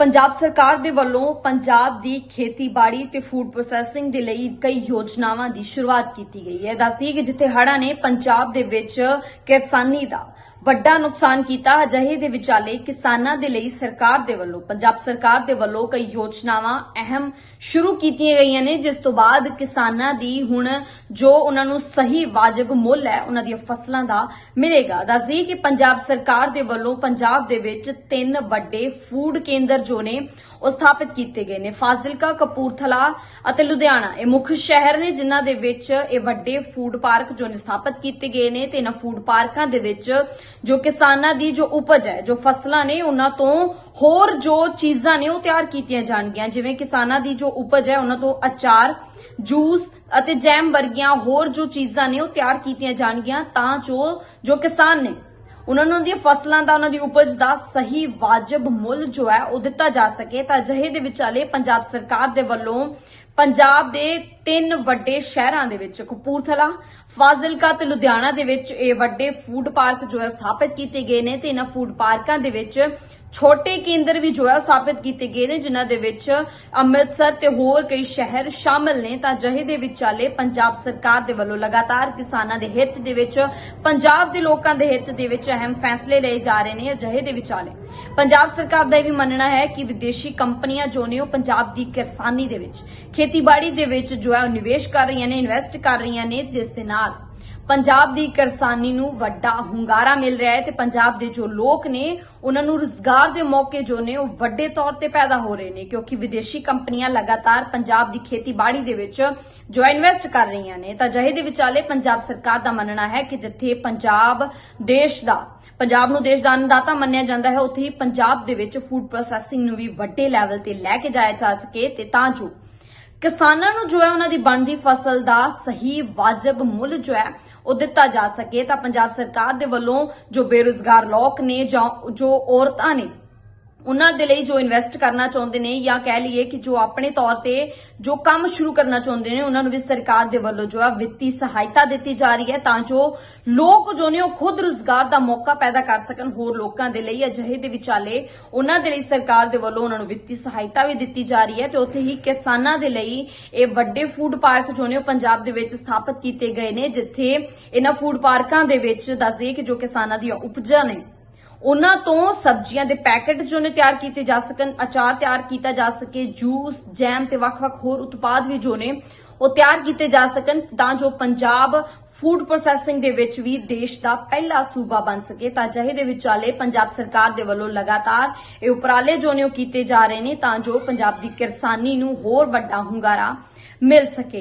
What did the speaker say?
ਪੰਜਾਬ ਸਰਕਾਰ ਦੇ ਵੱਲੋਂ ਪੰਜਾਬ ਦੀ ਖੇਤੀਬਾੜੀ ਤੇ ਫੂਡ ਪ੍ਰੋਸੈਸਿੰਗ ਦੇ ਲਈ ਕਈ ਯੋਜਨਾਵਾਂ ਦੀ ਸ਼ੁਰੂਆਤ ਕੀਤੀ ਗਈ ਹੈ। ਦੱਸਦੀ ਕਿ ਜਿੱਥੇ ਹੜ੍ਹਾਂ ਨੇ ਪੰਜਾਬ ਦੇ ਵਿੱਚ ਕਿਸਾਨੀ ਦਾ ਵੱਡਾ ਨੁਕਸਾਨ ਕੀਤਾ। ਅਜਿਹੇ ਦੇ ਵਿਚਾਲੇ ਕਿਸਾਨਾਂ ਦੇ ਲਈ ਸਰਕਾਰ ਦੇ ਵੱਲੋਂ, ਪੰਜਾਬ ਸਰਕਾਰ ਦੇ ਵੱਲੋਂ ਕਈ ਯੋਜਨਾਵਾਂ ਅਹਿਮ ਸ਼ੁਰੂ ਕੀਤੀਆਂ ਗਈਆਂ ਨੇ, ਜਿਸ ਤੋਂ ਬਾਅਦ ਕਿਸਾਨਾਂ ਦੀ ਹੁਣ ਜੋ ਉਹਨਾਂ ਨੂੰ ਸਹੀ ਵਾਜਬ ਮੁੱਲ ਹੈ, ਉਹਨਾਂ ਦੀਆਂ ਫਸਲਾਂ ਦਾ ਮਿਲੇਗਾ। ਦੱਸਦੀ ਕਿ ਪੰਜਾਬ ਸਰਕਾਰ ਦੇ ਵੱਲੋਂ ਪੰਜਾਬ ਦੇ ਵਿੱਚ ਤਿੰਨ ਵੱਡੇ ਫੂਡ ਕੇਂਦਰ ਜੋ ਨੇ, ਉਹ ਸਥਾਪਿਤ ਕੀਤੇ ਗਏ ਨੇ। ਫਾਜ਼ਿਲਕਾ, ਕਪੂਰਥਲਾ ਅਤੇ ਲੁਧਿਆਣਾ, ਇਹ ਮੁੱਖ ਸ਼ਹਿਰ ਨੇ, ਜਿਨ੍ਹਾਂ ਦੇ ਵਿੱਚ ਇਹ ਵੱਡੇ ਫੂਡ ਪਾਰਕ ਜੋ ਨੇ ਸਥਾਪਿਤ ਕੀਤੇ ਗਏ ਨੇ ਤੇ ਇਹਨਾਂ ਫੂਡ ਪਾਰਕਾਂ ਦੇ ਵਿੱਚ ਜੋ ਕਿਸਾਨਾਂ ਦੀ ਜੋ ਉਪਜ ਹੈ, ਜੋ ਫਸਲਾਂ ਨੇ, ਉਹਨਾਂ ਤੋਂ ਹੋਰ ਜੋ ਚੀਜ਼ਾਂ ਨੇ ਉਹ ਤਿਆਰ ਕੀਤੀਆਂ ਜਾਣਗੀਆਂ। ਜਿਵੇਂ ਕਿਸਾਨਾਂ ਦੀ ਜੋ ਉਪਜ ਹੈ, ਉਹਨਾਂ ਤੋਂ ਅਚਾਰ, ਜੂਸ ਅਤੇ ਜੈਮ ਵਰਗੀਆਂ ਹੋਰ ਜੋ ਚੀਜ਼ਾਂ ਨੇ ਉਹ ਤਿਆਰ ਕੀਤੀਆਂ ਜਾਣਗੀਆਂ ਤਾਂ ਜੋ ਜੋ ਕਿਸਾਨ ਨੇ, ਉਹਨਾਂ ਨੂੰ ਦੀਆਂ ਫਸਲਾਂ ਦਾ, ਉਹਨਾਂ ਦੀ ਉਪਜ ਦਾ ਸਹੀ ਵਾਜਬ ਮੁੱਲ ਜੋ ਹੈ ਉਹ ਦਿੱਤਾ ਜਾ ਸਕੇ। ਤਾਂ ਅਜਿਹੇ ਦੇ ਵਿਚਾਲੇ ਪੰਜਾਬ ਸਰਕਾਰ ਦੇ ਵੱਲੋਂ ਪੰਜਾਬ ਦੇ ਤਿੰਨ ਵੱਡੇ ਸ਼ਹਿਰਾਂ ਦੇ ਵਿੱਚ ਕਪੂਰਥਲਾ, ਫਾਜ਼ਿਲਕਾ ਤੇ ਲੁਧਿਆਣਾ ਦੇ ਵਿੱਚ ਇਹ ਵੱਡੇ ਫੂਡ ਪਾਰਕ ਜੋ ਹੈ ਸਥਾਪਿਤ ਕੀਤੇ ਗਏ ਨੇ ਤੇ ਇਹਨਾਂ ਫੂਡ ਪਾਰਕਾਂ ਦੇ ਵਿੱਚ ਛੋਟੇ ਕੇਂਦਰ ਵੀ ਜੋ ਹੈ ਸਥਾਪਿਤ ਕੀਤੇ ਗਏ ਨੇ, ਜਿਨ੍ਹਾਂ ਦੇ ਵਿੱਚ ਅੰਮ੍ਰਿਤਸਰ ਤੇ ਹੋਰ ਕਈ ਸ਼ਹਿਰ ਸ਼ਾਮਲ ਨੇ। ਤਾਂ ਜਹੇ ਦੇ ਵਿਚਾਲੇ ਪੰਜਾਬ ਸਰਕਾਰ ਦੇ ਵੱਲੋਂ ਲਗਾਤਾਰ ਕਿਸਾਨਾਂ ਦੇ ਹਿੱਤ ਦੇ ਵਿੱਚ, ਪੰਜਾਬ ਦੇ ਲੋਕਾਂ ਦੇ ਹਿੱਤ ਦੇ ਵਿੱਚ ਅਹਿਮ ਫੈਸਲੇ ਲਏ ਜਾ ਰਹੇ ਨੇ ਅਜਿਹੇ ਦੇ ਵਿਚਾਲੇ। ਪੰਜਾਬ ਸਰਕਾਰ ਦਾ ਇਹ ਵੀ ਮੰਨਣਾ ਹੈ ਕਿ ਵਿਦੇਸ਼ੀ ਕੰਪਨੀਆਂ ਜੋ ਨੇ ਉਹ ਪੰਜਾਬ ਦੀ ਕਿਸਾਨੀ ਦੇ ਵਿੱਚ, ਖੇਤੀਬਾੜੀ ਦੇ ਵਿੱਚ ਜੋ ਹੈ ਉਹ ਨਿਵੇਸ਼ ਕਰ ਰਹੀਆਂ ਨੇ ਇਨਵੈਸਟ ਕਰ ਰਹੀਆਂ ਨੇ, ਜਿਸ ਦੇ ਨਾਲ ਪੰਜਾਬ ਦੀ ਕਿਸਾਨੀ ਨੂੰ ਵੱਡਾ ਹੁੰਗਾਰਾ ਮਿਲ ਰਿਹਾ ਹੈ ਤੇ ਪੰਜਾਬ ਦੇ ਜੋ ਲੋਕ ਨੇ, ਉਹਨਾਂ ਨੂੰ ਰੋਜ਼ਗਾਰ ਦੇ ਮੌਕੇ ਜੋ ਨੇ, ਉਹ ਵੱਡੇ ਤੌਰ ਤੇ ਪੈਦਾ ਹੋ ਰਹੇ ਨੇ, ਕਿਉਂਕਿ ਵਿਦੇਸ਼ੀ ਕੰਪਨੀਆਂ ਲਗਾਤਾਰ ਪੰਜਾਬ ਦੀ ਖੇਤੀਬਾੜੀ ਦੇ ਵਿੱਚ ਜੋ ਇਨਵੈਸਟ ਕਰ ਰਹੀਆਂ ਨੇ। ਤਾਂ ਜਹੇ ਦੇ ਵਿਚਾਲੇ ਪੰਜਾਬ ਸਰਕਾਰ ਦਾ ਮੰਨਣਾ ਹੈ ਕਿ ਜਿੱਥੇ ਪੰਜਾਬ ਦੇਸ਼ ਦਾ, ਪੰਜਾਬ ਨੂੰ ਦੇਸ਼ ਦਾ ਅੰਨਦਾਤਾ ਮੰਨਿਆ ਜਾਂਦਾ ਹੈ, ਉੱਥੇ ਹੀ ਪੰਜਾਬ ਦੇ ਵਿੱਚ ਫੂਡ ਪ੍ਰੋਸੈਸਿੰਗ ਨੂੰ ਵੀ ਵੱਡੇ ਲੈਵਲ ਤੇ ਲੈ ਕੇ ਜਾਇਆ ਜਾ ਸਕੇ ਤੇ ਤਾਂ ਜੋ ਕਿਸਾਨਾਂ ਨੂੰ ਜੋ ਹੈ ਉਹਨਾਂ ਦੀ ਬਣਦੀ ਫਸਲ ਦਾ ਸਹੀ ਵਾਜਬ ਮੁੱਲ ਜੋ ਹੈ ਉਹ ਦਿੱਤਾ ਜਾ ਸਕੇ ਤਾਂ ਪੰਜਾਬ ਸਰਕਾਰ ਦੇ ਵੱਲੋਂ ਜੋ ਬੇਰੁਜ਼ਗਾਰ ਲੋਕ ਨੇ ਜਾਂ ਜੋ ਔਰਤਾਂ ਨੇ ਉਹਨਾਂ ਦੇ ਲਈ ਜੋ ਇਨਵੈਸਟ ਕਰਨਾ ਚਾਹੁੰਦੇ ਨੇ ਜਾਂ ਕਹਿ ਲਈਏ ਕਿ ਜੋ ਆਪਣੇ ਤੌਰ ਤੇ ਜੋ ਕੰਮ ਸ਼ੁਰੂ ਕਰਨਾ ਚਾਹੁੰਦੇ ਨੇ, ਉਹਨਾਂ ਨੂੰ ਵੀ ਸਰਕਾਰ ਦੇ ਵੱਲੋਂ ਜੋ ਹੈ ਵਿੱਤੀ ਸਹਾਇਤਾ ਦਿੱਤੀ ਜਾ ਰਹੀ ਹੈ ਤਾਂ ਜੋ ਲੋਕ ਜੋ ਨੇ ਉਹ ਖੁਦ ਰੁਜ਼ਗਾਰ ਦਾ ਮੌਕਾ ਪੈਦਾ ਕਰ ਸਕਣ, ਹੋਰ ਲੋਕਾਂ ਦੇ ਲਈ ਅਜਿਹੇ ਦੇ ਵਿਚਾਲੇ ਉਹਨਾਂ ਦੇ ਲਈ ਸਰਕਾਰ ਦੇ ਵੱਲੋਂ ਉਹਨਾਂ ਨੂੰ ਵਿੱਤੀ ਸਹਾਇਤਾ ਵੀ ਦਿੱਤੀ ਜਾ ਰਹੀ ਹੈ ਤੇ ਉੱਥੇ ਹੀ ਕਿਸਾਨਾਂ ਦੇ ਲਈ ਇਹ ਵੱਡੇ ਫੂਡ ਪਾਰਕ ਜੋ ਨੇ ਉਹ ਪੰਜਾਬ ਦੇ ਵਿੱਚ ਸਥਾਪਿਤ ਕੀਤੇ ਗਏ ਨੇ, ਜਿੱਥੇ ਇਹਨਾਂ ਫੂਡ ਪਾਰਕਾਂ ਦੇ ਵਿੱਚ ਦੱਸਦੇ ਕਿ ਜੋ ਕਿਸਾਨਾਂ ਦੀਆਂ ਉਪਜਾਂ ਨੇ ਉਹਨਾਂ ਤੋਂ ਸਬਜ਼ੀਆਂ ਦੇ ਪੈਕੇਟ ਜੋ ਨੇ ਤਿਆਰ ਕੀਤੇ ਜਾ ਸਕਣ, ਅਚਾਰ ਤਿਆਰ ਕੀਤਾ ਜਾ ਸਕੇ, ਜੂਸ, ਜੈਮ ਤੇ ਵੱਖ-ਵੱਖ ਹੋਰ ਉਤਪਾਦ ਵੀ ਜੋ ਨੇ, ਉਹ ਤਿਆਰ ਕੀਤੇ ਜਾ ਸਕਣ, ਤਾਂ ਜੋ ਪੰਜਾਬ ਫੂਡ ਪ੍ਰੋਸੈਸਿੰਗ ਦੇ ਵਿੱਚ ਵੀ ਦੇਸ਼ ਦਾ ਪਹਿਲਾ ਸੂਬਾ ਬਣ ਸਕੇ। ਤਾਂ ਅਜਿਹੇ ਦੇ ਵਿਚਾਲੇ ਪੰਜਾਬ ਸਰਕਾਰ ਦੇ ਵੱਲੋਂ ਲਗਾਤਾਰ ਇਹ ਉਪਰਾਲੇ ਜੋ ਨੇ ਉਹ ਕੀਤੇ ਜਾ ਰਹੇ ਨੇ, ਤਾਂ ਜੋ ਪੰਜਾਬ ਦੀ ਕਿਸਾਨੀ ਨੂੰ ਹੋਰ ਵੱਡਾ ਹੁੰਗਾਰਾ ਮਿਲ ਸਕੇ।